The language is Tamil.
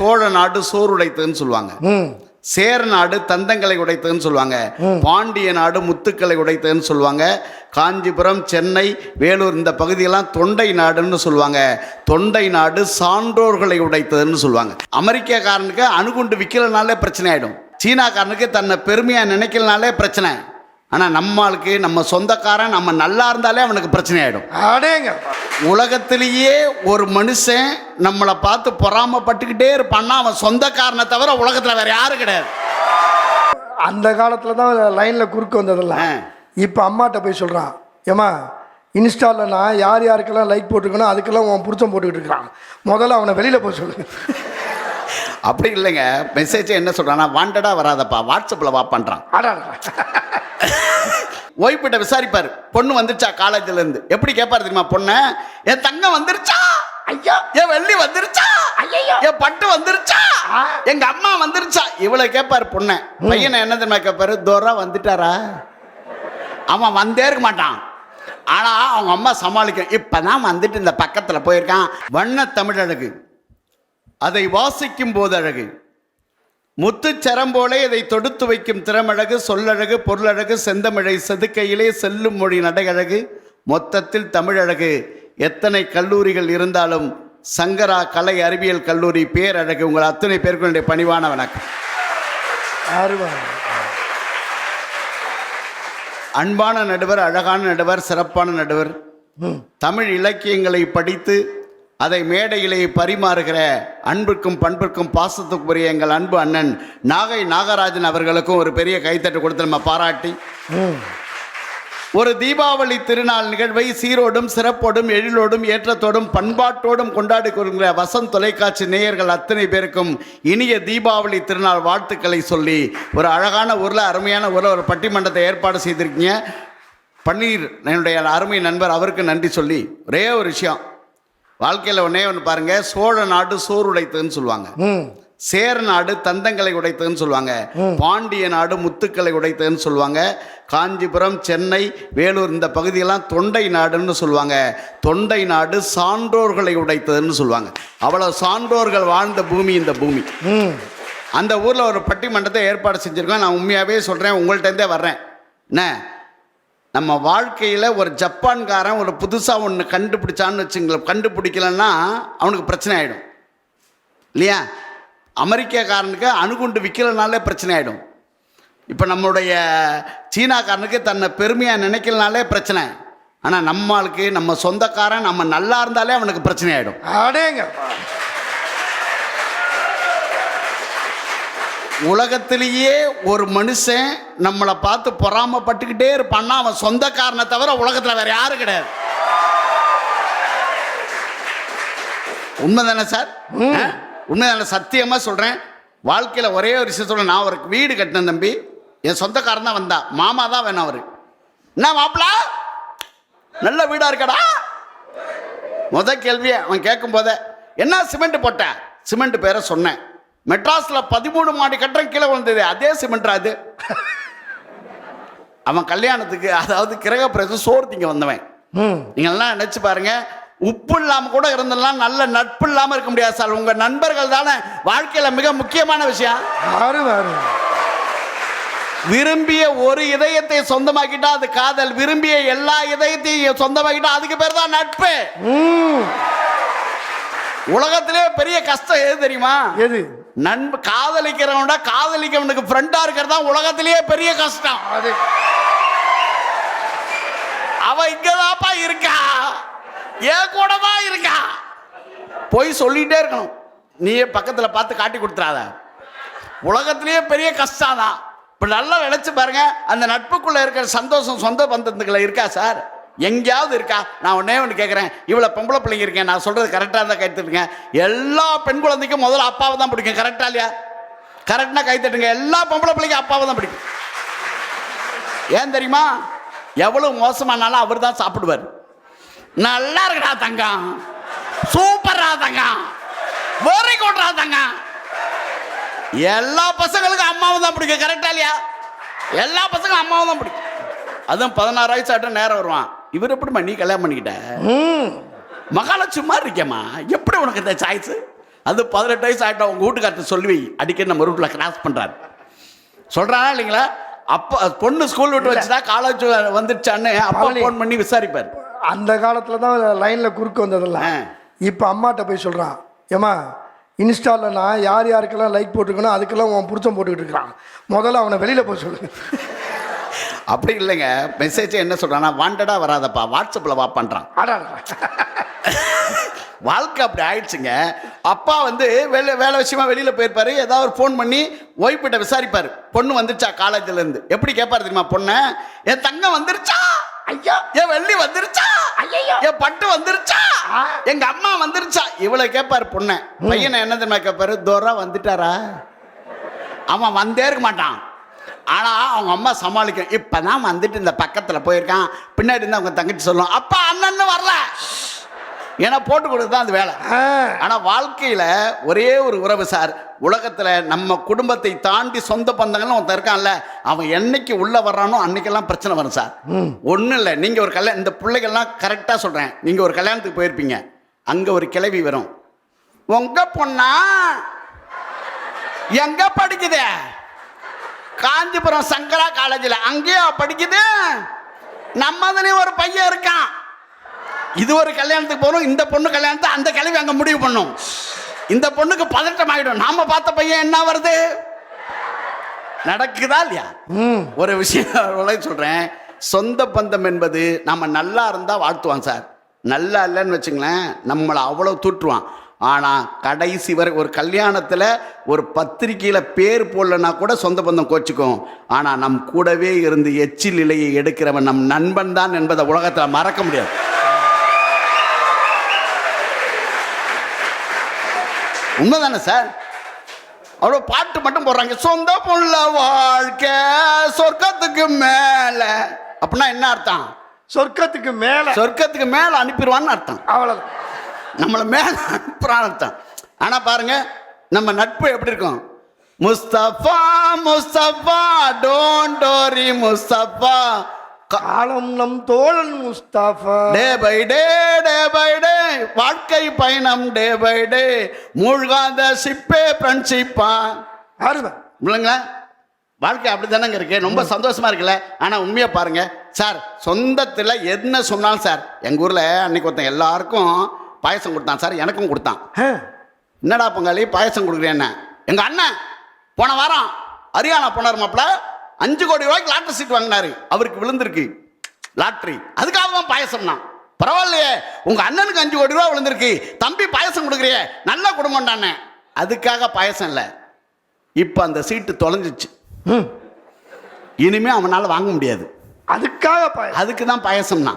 சோழ நாடு சோறு உடைத்ததுன்னு சொல்லுவாங்க சேர நாடு தந்தங்களை உடைத்ததுன்னு சொல்லுவாங்க. பாண்டிய நாடு முத்துக்களை உடைத்ததுன்னு சொல்லுவாங்க. காஞ்சிபுரம் சென்னை வேலூர் இந்த பகுதியெல்லாம் தொண்டை நாடுன்னு சொல்லுவாங்க. தொண்டை நாடு சான்றோர்களை உடைத்ததுன்னு சொல்லுவாங்க. அமெரிக்காக்காரனுக்கு அணுகுண்டு விற்கலனாலே பிரச்சனை ஆயிடும். சீனாக்காரனுக்கு தன்னை பெருமையா நினைக்கலனாலே பிரச்சனை. ஆனா நம்மளுக்கு நம்ம சொந்தக்காரன் நம்ம நல்லா இருந்தாலே அவனுக்கு பிரச்சனை ஆயிடும் அடேங்க. உலகத்திலேயே ஒரு மனுஷன் நம்மளை பார்த்து பொறாமப்பட்டுக்கிட்டே இருப்பான்னா அவன் சொந்தக்காரனை தவிர உலகத்துல வேற யாரும் கிடையாது. அந்த காலத்துல தான் லைன்ல குறுக்க வந்ததெல்லாம். ஆ. இப்போ அம்மாட்ட போய் சொல்றான் ஏமா இன்ஸ்டாவில் நான் யார் யாருக்கெல்லாம் லைக் போட்டிருக்கனோ அதுக்கெல்லாம் உன் புருஷன் போட்டுக்கிட்டு இருக்கிறான் முதல்ல அவனை வெளியில போய் சொல்லு. அப்படி இல்லைங்க. மெசேஜ் என்ன சொல்றான்னா வாண்டடா வராதப்பா வாட்ஸ்அப்ல வா பண்றான். அடா ஒய்ஃபிட்ட விசாரிப்பாரு. பொண்ணு வந்துருச்சா காலேஜ்ல இருந்து எப்படி கேட்பாரு தெரியுமா பொண்ணு? என் தங்கம் வந்துருச்சா? ஐயா. என் வெள்ளி வந்துருச்சா? ஐயோ என் பட்டு வந்துருச்சா? எங்க அம்மா வந்துருச்சா? இவ்வளவு கேட்பாரு பொண்ணை. பையனை என்ன தெரியுமா கேட்பாரு தோரா வந்துட்டாரா? அவன் வந்தே இருக்க மாட்டான். ஆனா அவங்க அம்மா சமாளிக்கும் இப்பதான் வந்துட்டு இந்த பக்கத்துல போயிருக்கான். வண்ண தமிழ் அழகு அதை வாசிக்கும் போது அழகு. முத்துச்சரம் போலே இதை தொடுத்து வைக்கும் திறமழகு சொல்லழகு பொருளழகு செந்தமிழை செதுக்கையிலே செல்லும் மொழி நடையழகு மொத்தத்தில் தமிழழகு. எத்தனை கல்லூரிகள் இருந்தாலும் சங்கரா கலை அறிவியல் கல்லூரி பேரழகு. உங்கள் அத்தனை பேருக்கு என்னுடைய பணிவான வணக்கம். அன்பான நடுவர் அழகான நடுவர் சிறப்பான நடுவர். தமிழ் இலக்கியங்களை படித்து அதை மேடையிலே பரிமாறுகிற அன்புக்கும் பண்பிற்கும் பாசத்துக்குரிய எங்கள் அன்பு அண்ணன் நாகை நாகராஜன் அவர்களுக்கும் ஒரு பெரிய கைத்தட்டு கொடுத்து நம்ம பாராட்டி. ஒரு தீபாவளி திருநாள் நிகழ்வை சீரோடும் சிறப்போடும் எழிலோடும் ஏற்றத்தோடும் பண்பாட்டோடும் கொண்டாடி கொள்கிற வசந்த் தொலைக்காட்சி நேயர்கள் அத்தனை பேருக்கும் இனிய தீபாவளி திருநாள் வாழ்த்துக்களை சொல்லி ஒரு அழகான ஊரில் அருமையான ஊரில் ஒரு பட்டிமன்றத்தை ஏற்பாடு செய்திருக்கீங்க. பன்னீர் என்னுடைய அருமை நண்பர் அவருக்கு நன்றி சொல்லி ஒரே ஒரு விஷயம். வாழ்க்கையில் ஒன்றே ஒன்று பாருங்கள் சோழ நாடு சோறு உடைத்ததுன்னு சொல்லுவாங்க சேர நாடு தந்தங்களை உடைத்ததுன்னு சொல்லுவாங்க. பாண்டிய நாடு முத்துக்களை உடைத்ததுன்னு சொல்லுவாங்க. காஞ்சிபுரம் சென்னை வேலூர் இந்த பகுதியெல்லாம் தொண்டை நாடுன்னு சொல்லுவாங்க. தொண்டை நாடு சான்றோர்களை உடைத்ததுன்னு சொல்லுவாங்க. அவ்வளோ சான்றோர்கள் வாழ்ந்த பூமி இந்த பூமி. அந்த ஊரில் ஒரு பட்டிமன்றத்தை ஏற்பாடு செஞ்சுருக்கோம். நான் உண்மையாகவே சொல்கிறேன் உங்கள்கிட்டருந்தே வர்றேன். என்ன? நம்ம வாழ்க்கையில் ஒரு ஜப்பான்காரன் ஒரு புதுசாக ஒன்று கண்டுபிடிச்சான்னு வச்சுங்களேன் கண்டுபிடிக்கலன்னா அவனுக்கு பிரச்சனை ஆகிடும் இல்லையா? அமெரிக்காக்காரனுக்கு அணுகுண்டு விற்கலனாலே பிரச்சனை ஆகிடும் இப்போ நம்மளுடைய சீனாக்காரனுக்கு தன்னை பெருமையாக நினைக்கலனாலே பிரச்சனை. ஆனால் நம்மளுக்கு நம்ம சொந்தக்காரன் நம்ம நல்லா இருந்தாலே அவனுக்கு பிரச்சனை ஆகிடும் அடேங்க உலகத்திலேயே ஒரு மனுஷன் நம்மளை பார்த்து பொறாமப்பட்டுக்கிட்டே இருப்பான்னா அவன் சொந்தக்காரனை தவிர உலகத்தில் வேற யாரும் கிடையாது. உண்மைதானே சார்? ஆ? உண்மைதானே? சத்தியமா சொல்றேன். வாழ்க்கையில ஒரே ஒரு விஷயம் சொல்றேன். நான் ஒரு வீடு கட்டினேன் தம்பி. என் சொந்தக்காரன் தான் வந்தா. மாமா தான் வேணும் அவரு. என்ன மாப்பிள? நல்ல வீடா இருக்கடா? முத கேள்வியை அவன் கேட்கும் போதே என்ன சிமெண்ட் போட்ட? சிமெண்ட் பேரை சொன்னேன். மெட்ராஸ்ல பதிமூணு மாடி கட்டுறம் கீழே விழுந்தது அதே சிமெண்ட்ரா அது அவன் கல்யாணத்துக்கு அதாவது கிரக பிரசு சோறு திங்க வந்தவன். ம். நீங்க எல்லாம் நினைச்சு பாருங்க உப்பு இல்லாம கூட இருந்தெல்லாம் நல்ல நட்பு இல்லாம இருக்க முடியாது சார். உங்க நண்பர்கள் தானே வாழ்க்கையில மிக முக்கியமான விஷயம். விரும்பிய ஒரு இதயத்தை சொந்தமாக்கிட்டா அது காதல். விரும்பிய எல்லா இதயத்தையும் சொந்தமாக்கிட்டா அதுக்கு பேர் தான் நட்பு. உலகத்திலே பெரிய கஷ்டம் எது தெரியுமா? எது? நண்பு காதலிக்கிறவனோட காதலிக்கிறவனுக்கு ஃப்ரெண்டா இருக்கிறது தான் உலகத்திலேயே பெரிய கஷ்டம். அது. அவ இங்கதாப்பா இருக்கா? என் கூட தான் இருக்கா? போய் சொல்லிட்டே இருக்கணும். நீயே பக்கத்துல பார்த்து காட்டி கொடுத்துறாத உலகத்திலேயே பெரிய கஷ்டம் தான். இப்போ நல்லா நினைச்சு பாருங்க அந்த நட்புக்குள்ள இருக்கிற சந்தோஷம் சொந்த பந்தத்துக்குள்ள இருக்கா சார்? எங்கேயாவது இருக்கா? நான் ஒன்னே ஒன்று கேட்குறேன் இவ்வளோ பொம்பளை பிள்ளைங்க இருக்கேன். நான் சொல்றது கரெக்டாக இருந்தால் கைத்தட்டுங்க எல்லா பெண் குழந்தைக்கும் முதல்ல அப்பாவை தான் பிடிக்கும். கரெக்டாக இல்லையா? கரெக்டாக கைத்தட்டுங்க எல்லா பொம்பளை பிள்ளைக்கும் அப்பாவை தான் பிடிக்கும். ஏன் தெரியுமா? எவ்வளவு மோசமானாலும் அவர் தான் சாப்பிடுவார். நல்லா இருக்குடா தங்கம். சூப்பரா தங்கம். வெரி குட்ரா தங்கம். எல்லா பசங்களுக்கும் அம்மாவை தான் பிடிக்கும். கரெக்டா இல்லையா? எல்லா பசங்களும் அம்மாவை தான் பிடிக்கும். அதுவும் பதினாறு வயசு ஆட்டம் நேரம் வருவான். இவர் எப்படிம்மா நீ கல்யாணம் பண்ணிக்கிட்ட? மகாலட்சுமி மாதிரி இருக்கேம்மா. எப்படி உனக்கு இந்த சாய்ஸ் அது பதினெட்டு வயசு ஆகிட்டா உங்கள் வீட்டுக்கார்ட்ட சொல்லி அடிக்கடி நம்ம ரூட்டில் கிராஸ் பண்ணுறாரு சொல்கிறானா இல்லைங்களா? அப்போ பொண்ணு ஸ்கூல் விட்டு வச்சுட்டா காலேஜ் வந்துடுச்சான்னு அப்பா. ஃபோன் பண்ணி விசாரிப்பார். அந்த காலத்தில் தான் லைனில் குறுக்கு வந்ததெல்லாம். ஆ. இப்போ அம்மாட்ட போய் சொல்கிறான் ஏம்மா இன்ஸ்டாவில் நான் யார் யாருக்கெல்லாம் லைக் போட்டிருக்கனோ அதுக்கெல்லாம் உன் புருஷன் போட்டுக்கிட்டு இருக்கிறான் முதல்ல அவனை வெளியில் போய் சொல்லு. அப்படி இல்லைங்க. மெசேஜ் என்ன சொல்கிறான்னா வாண்டடாக வராதப்பா வாட்ஸ்அப்பில் வா பண்ணுறான் வாழ்க்கை அப்படி ஆயிடுச்சுங்க. அப்பா வந்து வேலை வேலை விஷயமா வெளியில் போயிருப்பாரு. ஏதாவது ஒரு ஃபோன் பண்ணி ஒய்ஃபிட்ட விசாரிப்பார். பொண்ணு வந்துருச்சா காலேஜ்ல இருந்து எப்படி கேட்பாரு தெரியுமா பொண்ணு? என் தங்கம் வந்துருச்சா? ஐயா. என் வெள்ளி வந்துருச்சா? ஐயோ என் பட்டு வந்துருச்சா? எங்க அம்மா வந்துருச்சா? இவளை கேட்பாரு பொண்ணை. பையனை என்ன தெரியுமா கேட்பாரு தோரா வந்துட்டாரா? அவன் வந்தே இருக்க மாட்டான். ஆனா அவங்க அம்மா சமாளிக்கும் இப்பதான் வந்துட்டு இந்த பக்கத்துல போயிருக்கான். பின்னாடி இருந்து அவங்க தங்கச்சி சொல்லுவோம் அப்பா அண்ணன் வரல. ஏன்னா போட்டு கொடுத்து தான் அது வேலை ஆனா வாழ்க்கையில ஒரே ஒரு உறவு சார் உலகத்துல நம்ம குடும்பத்தை தாண்டி சொந்த பந்தங்கள்னு ஒருத்தன் இருக்கான்ல அவன் என்னைக்கு உள்ள வர்றானோ அன்னைக்கெல்லாம் பிரச்சனை வரும் சார். ஒண்ணும் இல்லை நீங்க ஒரு கல்யாணம் இந்த பிள்ளைகள்லாம் கரெக்டா சொல்றேன். நீங்க ஒரு கல்யாணத்துக்கு போயிருப்பீங்க. அங்க ஒரு கிளவி வரும். உங்க பொண்ணா? எங்க படிக்குது? காஞ்சிபுரம் சங்கரா காலேஜில். அங்கேயா படிக்குது? நம்மதுலேயும் ஒரு பையன் இருக்கான். இது ஒரு கல்யாணத்துக்கு போகணும் இந்த பொண்ணு கல்யாணத்தை அந்த கிழவி அங்கே முடிவு பண்ணும். இந்த பொண்ணுக்கு பதட்டம் ஆயிடும் நாம பார்த்த பையன் என்ன வருது? நடக்குதா இல்லையா? ஒரு விஷயம் சொல்றேன். சொந்த பந்தம் என்பது நம்ம நல்லா இருந்தா வாழ்த்துவான் சார். நல்லா இல்லைன்னு வச்சுங்களேன் நம்மளை அவ்வளோ தூற்றுவான். ஆனால் கடைசி வரை ஒரு கல்யாணத்தில் ஒரு பத்திரிக்கையில் பேர் போடலனா கூட சொந்த பந்தம் கோச்சிக்கும். ஆனால் நம் கூடவே இருந்து எச்சில் இலையை எடுக்கிறவன் நம் நண்பன் தான் என்பதை உலகத்தில் மறக்க முடியாது. உண்மைதானே சார்? அவ்வளோ பாட்டு மட்டும் போடுறாங்க. சொந்த புள்ள வாழ்க்கை சொர்க்கத்துக்கு மேல. அப்படின்னா என்ன அர்த்தம்? சொர்க்கத்துக்கு மேலே. சொர்க்கத்துக்கு மேல அனுப்பிடுவான்னு அர்த்தம். அவ்வளோதான் நம்மளை மேல அனுப்புறான்னு அர்த்தம் ஆனா பாருங்க நம்ம நட்பு எப்படி இருக்கும்? Mustafa Mustafa don't worry Mustafa. காலம் நம் தோழன் Mustafa day by day day by day. வாழ்க்கை பயணம் டே பை டே. மூழ்காத சிப்பே ஃப்ரெண்ட்ஷிப்பா அருமை இல்லைங்களா வாழ்க்கை அப்படி தானேங்க இருக்கு. ரொம்ப சந்தோஷமா இருக்குல்ல? ஆனால் உண்மையை பாருங்க. சார் சொந்தத்தில் என்ன சொன்னாலும் சார் எங்கள் ஊரில் அன்னைக்கு ஒருத்தன் எல்லாருக்கும் பாயசம் கொடுத்தான் சார் எனக்கும் கொடுத்தான். என்னடா பங்காளி பாயசம் கொடுக்குறேன் எங்கள் அண்ணன் போன வாரம் ஹரியானா போனார் மாப்பிள அஞ்சு கோடி ரூபாய்க்கு லாட்டரி சீட் வாங்கினாரு. அவருக்கு விழுந்திருக்கு. லாட்டரி. அதுக்காக தான் பாயசம்னா பரவாயில்லையே உங்க அண்ணனுக்கு அஞ்சு கோடி ரூபா விழுந்திருக்கு. தம்பி பாயசம் கொடுக்குறியே நல்ல குடும்பம்டானே. அதுக்காக பாயசம் இல்லை. இப்போ அந்த சீட்டு தொலைஞ்சிச்சு. இனிமே அவனால் வாங்க முடியாது. அதுக்காக அதுக்கு தான் பாயசம்னா